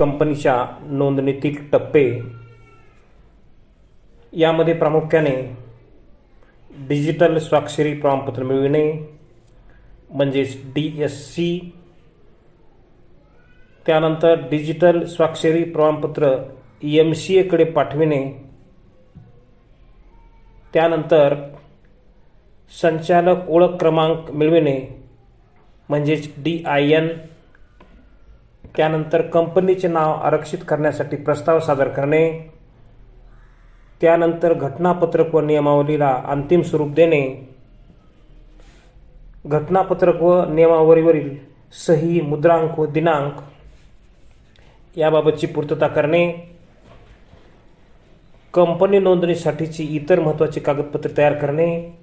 कंपनीच्या नोंदणीतील टप्पे. यामध्ये प्रामुख्याने डिजिटल स्वाक्षरी प्रमाणपत्र मिळविणे म्हणजेच डी एस सी त्यानंतर डिजिटल स्वाक्षरी प्रमाणपत्र एम सी एकडे पाठविणे. त्यानंतर संचालक ओळख क्रमांक मिळविणे म्हणजेच डी आय एन त्यानंतर कंपनीचे नाव आरक्षित करण्यासाठी प्रस्ताव सादर करणे. त्यानंतर घटनापत्रक व नियमावलीला अंतिम स्वरूप देणे. घटनापत्रक व नियमावलीवरील सही मुद्रांक व दिनांक याबाबतची पूर्तता करणे. कंपनी नोंदणीसाठीची इतर महत्त्वाची कागदपत्रे तयार करणे.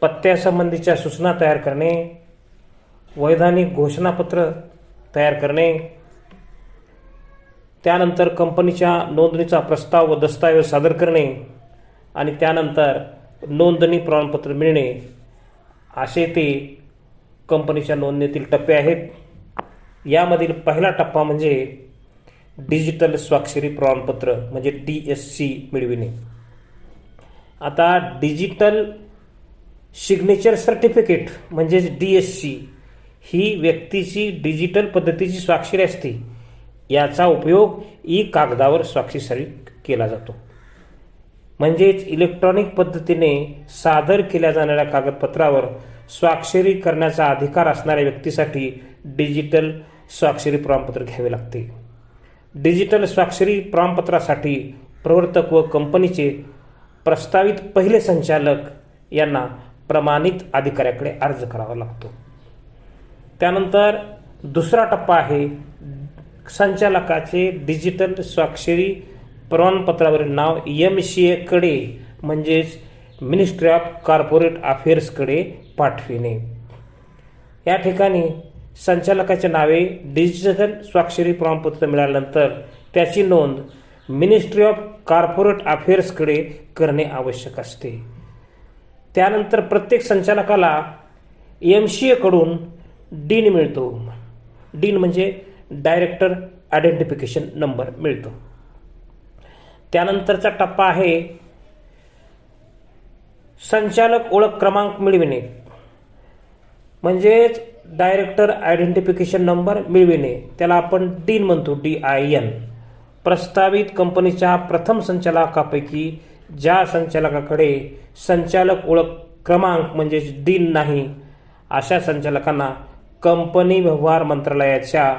पत्त्यासंबंधीच्या सूचना तयार करणे. वैधानिक घोषणापत्र तयार करणे त्यानंतर कंपनीच्या नोंदणीचा प्रस्ताव व दस्तऐवज सादर करणे आणि त्यानंतर नोंदणी प्रमाणपत्र मिळणे असे ते कंपनीच्या नोंदणीतील टप्पे आहेत. यामधील पहिला टप्पा म्हणजे डिजिटल स्वाक्षरी प्रमाणपत्र म्हणजे डी एस सी मिळविणे. आता डिजिटल सिग्नेचर सर्टिफिकेट म्हणजेच डी एस सी ही व्यक्तीची डिजिटल पद्धतीची स्वाक्षरी असते. याचा उपयोग ई कागदावर स्वाक्षरी केला जातो. म्हणजेच इलेक्ट्रॉनिक पद्धतीने सादर केल्या जाणाऱ्या कागदपत्रावर स्वाक्षरी करण्याचा अधिकार असणाऱ्या व्यक्तीसाठी डिजिटल स्वाक्षरी प्रमाणपत्र घ्यावे लागते. डिजिटल स्वाक्षरी प्रमाणपत्रासाठी प्रवर्तक व कंपनीचे प्रस्तावित पहिले संचालक यांना प्रमाणित अधिकाऱ्याकडे अर्ज करावा लागतो. त्यानंतर दुसरा टप्पा आहे संचालकाचे डिजिटल स्वाक्षरी प्रमाणपत्रावरील नाव एम सी एकडे म्हणजेच मिनिस्ट्री ऑफ कॉर्पोरेट अफेअर्सकडे पाठविणे. या ठिकाणी संचालकाच्या नावे डिजिटल स्वाक्षरी प्रमाणपत्र मिळाल्यानंतर त्याची नोंद मिनिस्ट्री ऑफ कॉर्पोरेट अफेअर्सकडे करणे आवश्यक असते. त्यानंतर प्रत्येक संचालकाला एम सी एकडून डीन मिळतो. डीन म्हणजे डायरेक्टर आयडेंटिफिकेशन नंबर मिळतो. त्यानंतरचा टप्पा आहे संचालक ओळख क्रमांक मिळविणे. म्हणजेच डायरेक्टर आयडेंटिफिकेशन नंबर मिळविणे. त्याला आपण डीन म्हणतो डी आय एन प्रस्तावित कंपनीच्या प्रथम संचालकापैकी ज्या संचालकाकडे संचालक ओळख क्रमांक म्हणजेच डीन नाही अशा संचालकांना कंपनी व्यवहार मंत्रालयाच्या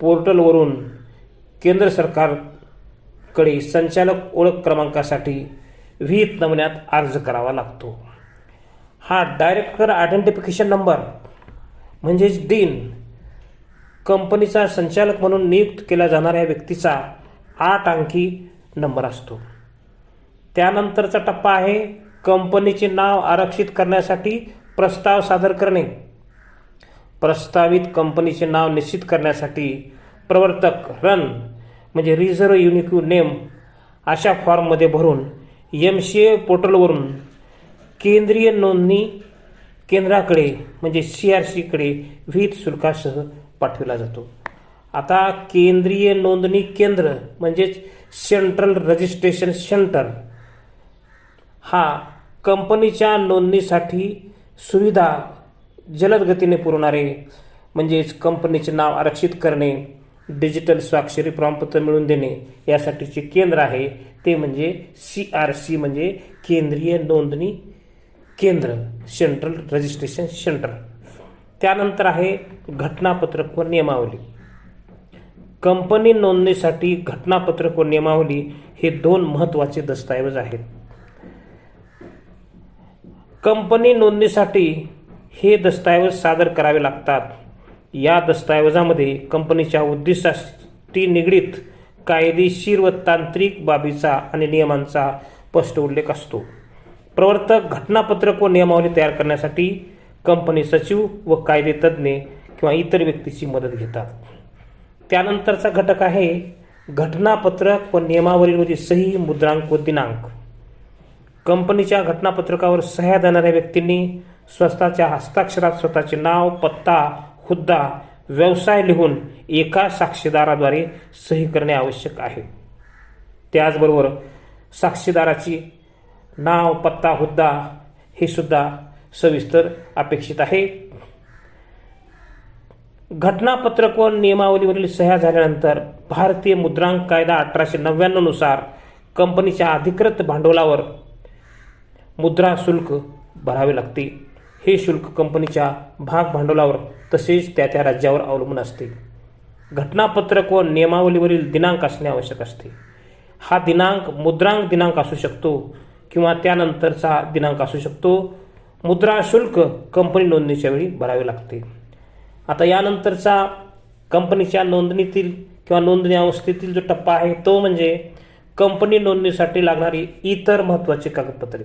पोर्टलवरून केंद्र सरकारकडे संचालक ओळख क्रमांकासाठी विहित नमुन्यात अर्ज करावा लागतो. हा डायरेक्टर आयडेंटिफिकेशन नंबर म्हणजेच डीन कंपनीचा संचालक म्हणून नियुक्त केला जाणाऱ्या व्यक्तीचा आठ अंकी नंबर असतो. त्यानंतरचा टप्पा आहे कंपनीचे नाव आरक्षित करण्यासाठी प्रस्ताव सादर करणे. प्रस्तावित कंपनीचे नाव निश्चित करण्यासाठी प्रवर्तक रन म्हणजे रिझर्व युनिक्यू नेम अशा फॉर्ममध्ये भरून एम सी ए पोर्टलवरून केंद्रीय नोंदणी केंद्राकडे म्हणजे सी आर सीकडे विहित शुल्कासह पाठविला जातो. आता केंद्रीय नोंदणी केंद्र म्हणजेच सेंट्रल रजिस्ट्रेशन सेंटर हा कंपनीच्या नोंदणीसाठी सुविधा जलद गतीने पुरवणारे म्हणजेच कंपनीचे नाव आरक्षित करणे डिजिटल स्वाक्षरी प्रमाणपत्र मिळवून देणे यासाठीचे केंद्र आहे. ते म्हणजे सी आर सी म्हणजे केंद्रीय नोंदणी केंद्र सेंट्रल रजिस्ट्रेशन सेंटर त्यानंतर आहे घटनापत्रक व नियमावली. कंपनी नोंदणीसाठी घटनापत्रक व नियमावली हे दोन महत्त्वाचे दस्तऐवज आहेत. कंपनी नोंदणीसाठी हे दस्तऐवज सादर करावे लागतात. या दस्तऐवजामध्ये कंपनीच्या उद्दिष्टाशी निगडीत कायदेशीर व तांत्रिक बाबीचा आणि नियमांचा स्पष्ट उल्लेख असतो. प्रवर्तक घटनापत्रक व नियमावली तयार करण्यासाठी कंपनी सचिव व कायदे तज्ज्ञ किंवा इतर व्यक्तीची मदत घेतात. त्यानंतरचा घटक आहे घटनापत्रक व नियमावलीमध्ये सही मुद्रांक व दिनांक. कंपनीच्या घटनापत्रकावर सह्या देणाऱ्या व्यक्तींनी स्वतःच्या हस्ताक्षरात स्वतःचे नाव पत्ता हुद्दा व्यवसाय लिहून एका साक्षीदाराद्वारे सही करणे आवश्यक आहे. त्याचबरोबर साक्षीदाराची नाव पत्ता हुद्दा हे सुद्धा सविस्तर अपेक्षित आहे. घटनापत्रक व नियमावलीवरील सह्या झाल्यानंतर भारतीय मुद्रांक कायदा अठराशे नव्याण्णवनुसार कंपनीच्या अधिकृत भांडवलावर मुद्रा शुल्क भरावे लागते. हे शुल्क कंपनीच्या भाग भांडवलावर तसेच त्या त्या राज्यावर अवलंबून असते. घटनापत्रक व नियमावलीवरील दिनांक असणे आवश्यक असते. हा दिनांक मुद्रांक दिनांक असू शकतो किंवा त्यानंतरचा दिनांक असू शकतो. मुद्रा शुल्क कंपनी नोंदणीच्या वेळी भरावे लागते. आता यानंतरचा कंपनीच्या नोंदणीतील किंवा नोंदणी अवस्थेतील जो टप्पा आहे तो म्हणजे कंपनी नोंदणीसाठी लागणारी इतर महत्त्वाची कागदपत्रे.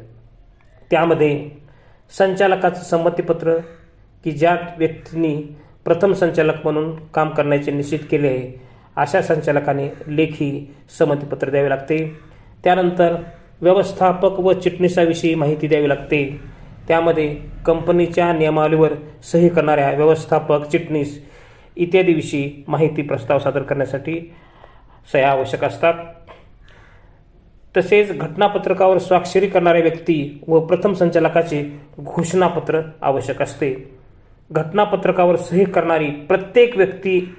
त्यामध्ये संचालकाचं संमतीपत्र की ज्या व्यक्तींनी प्रथम संचालक म्हणून काम करण्याचे निश्चित केले आहे अशा संचालकाने लेखी संमतीपत्र द्यावे लागते. त्यानंतर व्यवस्थापक व चिटणीसाविषयी माहिती द्यावी लागते. त्यामध्ये कंपनीच्या नियमावलीवर सही करणाऱ्या व्यवस्थापक चिटणीस इत्यादीविषयी माहिती प्रस्ताव सादर करण्यासाठी सह्या आवश्यक असतात. तसेच घटनापत्रकावर स्वाक्षरी करणाऱ्या व्यक्ती व प्रथम संचालकाचे घोषणापत्र आवश्यक असते. घटनापत्रकावर सही करणारी प्रत्येक व्यक्ती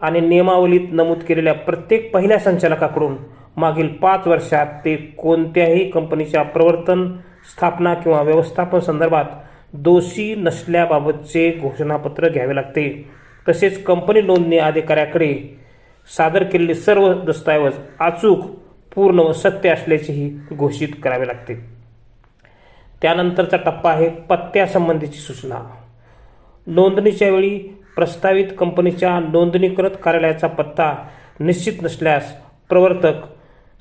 आणि नियमावलीत नमूद केलेल्या प्रत्येक पहिल्या संचालकाकडून मागील पाच वर्षात ते कोणत्याही कंपनीच्या प्रवर्तन स्थापना किंवा व्यवस्थापन संदर्भात दोषी नसल्याबाबतचे घोषणापत्र घ्यावे लागते. तसेच कंपनी नोंदणी अधिकाऱ्याकडे सादर केलेले सर्व दस्तऐवज अचूक पूर्ण व सत्य असल्याचेही घोषित करावे लागते. त्यानंतरचा टप्पा आहे पत्त्यासंबंधीची सूचना. नोंदणीच्या वेळी प्रस्तावित कंपनीच्या नोंदणीकृत कार्यालयाचा पत्ता निश्चित नसल्यास प्रवर्तक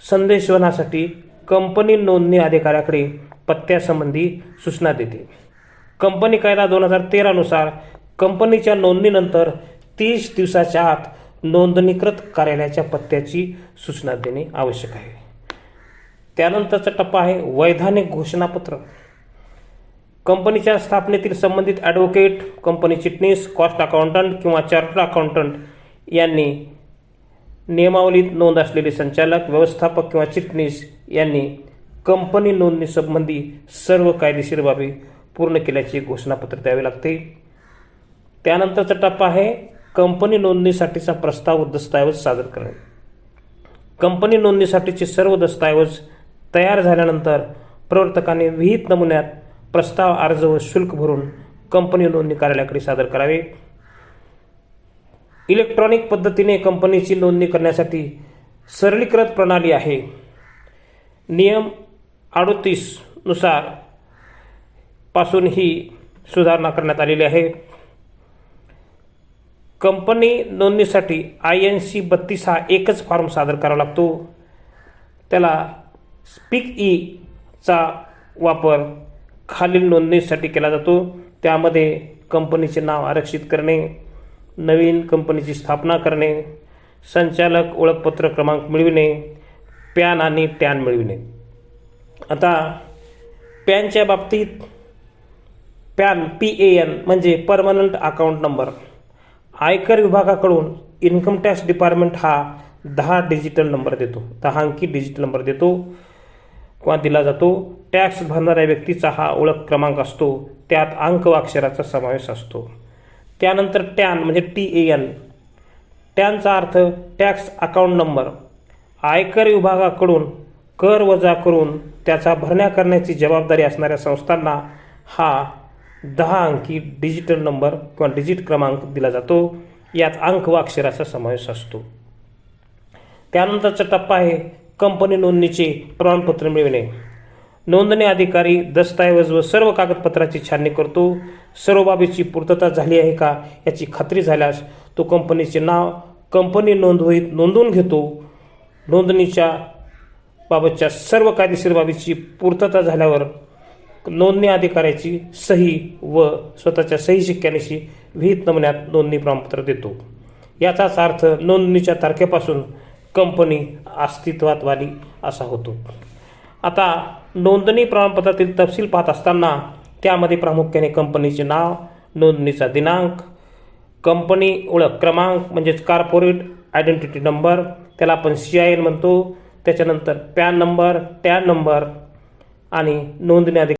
संदेशवनासाठी कंपनी नोंदणी अधिकाऱ्याकडे पत्त्यासंबंधी सूचना देते. कंपनी कायदा दोन हजार तेरानुसार कंपनीच्या नोंदणीनंतर तीस दिवसाच्या आत नोंदणीकृत कार्यालयाच्या पत्त्याची सूचना देणे आवश्यक आहे. त्यानंतरचा टप्पा आहे वैधानिक घोषणापत्र. कंपनीच्या स्थापनेतील संबंधित ॲडव्होकेट कंपनी चिटणीस कॉस्ट अकाउंटंट किंवा चार्टर्ड अकाउंटंट यांनी नियमावलीत नोंद असलेले संचालक व्यवस्थापक किंवा चिटणीस यांनी कंपनी नोंदणीसंबंधी सर्व कायदेशीर बाबी पूर्ण केल्याचे घोषणापत्र द्यावे लागते. त्यानंतरचा टप्पा आहे कंपनी नोंदणीसाठीचा प्रस्ताव दस्तऐवज सादर करणे कंपनी नोंदणीसाठीचे सर्व दस्तऐवज तयार झाल्यानंतर प्रवर्तकाने विहित नमुन्यात प्रस्ताव अर्ज व शुल्क भरून कंपनी नोंदणी कार्यालयाकडे सादर करावे. इलेक्ट्रॉनिक पद्धतीने कंपनीची नोंदणी करण्यासाठी सरलीकृत प्रणाली आहे. नियम अडोतीसनुसारपासून ही सुधारणा करण्यात आलेली आहे. कंपनी नोंदणीसाठी आय एन सी बत्तीस हा एकच फॉर्म सादर करावा लागतो. त्याला स्पीक ई चा वापर खालील नोंदणीसाठी केला जातो. त्यामध्ये कंपनीचे नाव आरक्षित करणे नवीन कंपनीची स्थापना करणे संचालक ओळखपत्र क्रमांक मिळविणे पॅन आणि टॅन मिळविणे. आता पॅनच्या बाबतीत पॅन पी ए एन म्हणजे परमनंट अकाउंट नंबर. आयकर विभागाकडून इन्कम टॅक्स डिपार्टमेंट हा दहा डिजिटल नंबर देतो. दहा अंकी डिजिटल नंबर देतो. किंवा दिला जातो. टॅक्स भरणाऱ्या व्यक्तीचा हा ओळख क्रमांक असतो. त्यात अंक व अक्षराचा समावेश असतो. त्यानंतर टॅन म्हणजे टी ए एन. टॅनचा अर्थ टॅक्स अकाउंट नंबर. आयकर विभागाकडून कर वजा करून त्याचा भरण्या करण्याची जबाबदारी असणाऱ्या संस्थांना हा दहा अंकी डिजिटल नंबर किंवा डिजिट क्रमांक दिला जातो. यात अंक व अक्षराचा समावेश असतो. त्यानंतरचा टप्पा आहे कंपनी नोंदणीचे प्रमाणपत्र मिळविणे. नोंदणी अधिकारी दस्तऐवज व सर्व कागदपत्राची छाननी करतो. सर्व बाबीची पूर्तता झाली आहे का याची खात्री झाल्यास तो कंपनीचे नाव कंपनी नोंदवहीत नोंदवून घेतो. नोंदणीच्या बाबतच्या सर्व कायदेशीर बाबीची पूर्तता झाल्यावर नोंदणी अधिकाऱ्याची सही व स्वतःच्या सही शिक्क्यानिशी विहित नमुन्यात नोंदणी प्रमाणपत्र देतो. याचाच अर्थ नोंदणीच्या तारखेपासून कंपनी अस्तित्वात वाली असा होतो. आता नोंदणी प्रमाणपत्रातील तपशील पाहत असताना त्यामध्ये प्रामुख्याने कंपनीचे नाव नोंदणीचा दिनांक कंपनी ओळख क्रमांक म्हणजेच कार्पोरेट आयडेंटिटी नंबर त्याला आपण सी आय एन म्हणतो. त्याच्यानंतर पॅन नंबर टॅन नंबर आणि नोंदणी अधिक